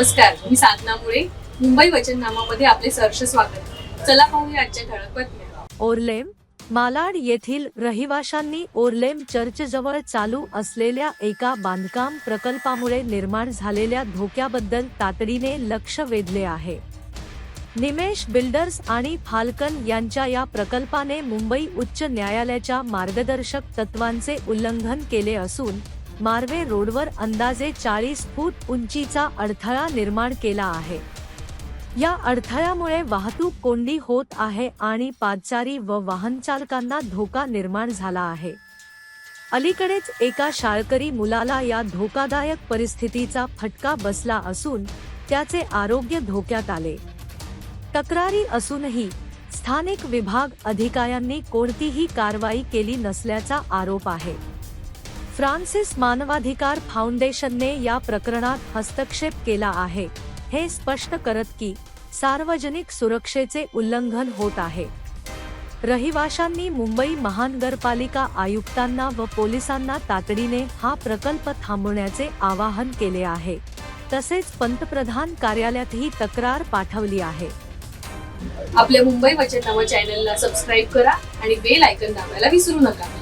नमस्कार मी साधना मुळे. मुंबई वचननामामध्ये आपले सहर्ष स्वागत. चला पाहूया आजच्या ठळक बातम्या. ओरलेम मालाड येथील रहिवाशांनी ओरलेम चर्चजवळ चालू असलेल्या एका बांधकाम प्रकल्पामुळे निर्माण झालेल्या धोक्याबद्दल तातडीने लक्ष वेधले आहे. निमेश बिल्डर्स आणि फाल्कन यांच्या या प्रकल्पाने मुंबई उच्च न्यायालयाच्या मार्गदर्शक तत्वांचे उल्लंघन केले असून मार्वे रोडवर अंदाजे चाळीस फूट उंचीचा अडथळा निर्माण केला आहे. या अडथळ्यामुळे वाहतूक कोंडी होत आहे आणि पादचारी व वाहनचालकांना धोका निर्माण झाला आहे. अलीकडेच एका शाळकरी मुलाला या धोकादायक परिस्थितीचा फटका बसला असून त्याचे आरोग्य धोक्यात आले. तक्रारी असूनही स्थानिक विभाग अधिकाऱ्यांनी कोणतीही कारवाई केली नसल्याचा आरोप आहे. फ्रान्सिस मानवाधिकार फाउंडेशनने या प्रकरणात हस्तक्षेप केला आहे. हे स्पष्ट करत की सार्वजनिक सुरक्षेचे उल्लंघन होत आहे. रहिवाशांनी मुंबई महानगरपालिका आयुक्तांना व पोलिसांना तातडीने हा प्रकल्प थांबवण्याचे आवाहन केले आहे. तसेच पंतप्रधान कार्यालयातही तक्रार पाठवली आहे. आपल्या मुंबई वचननामा चॅनलला सबस्क्राईब करा आणि बेल आयकन दाबायला विसरू नका.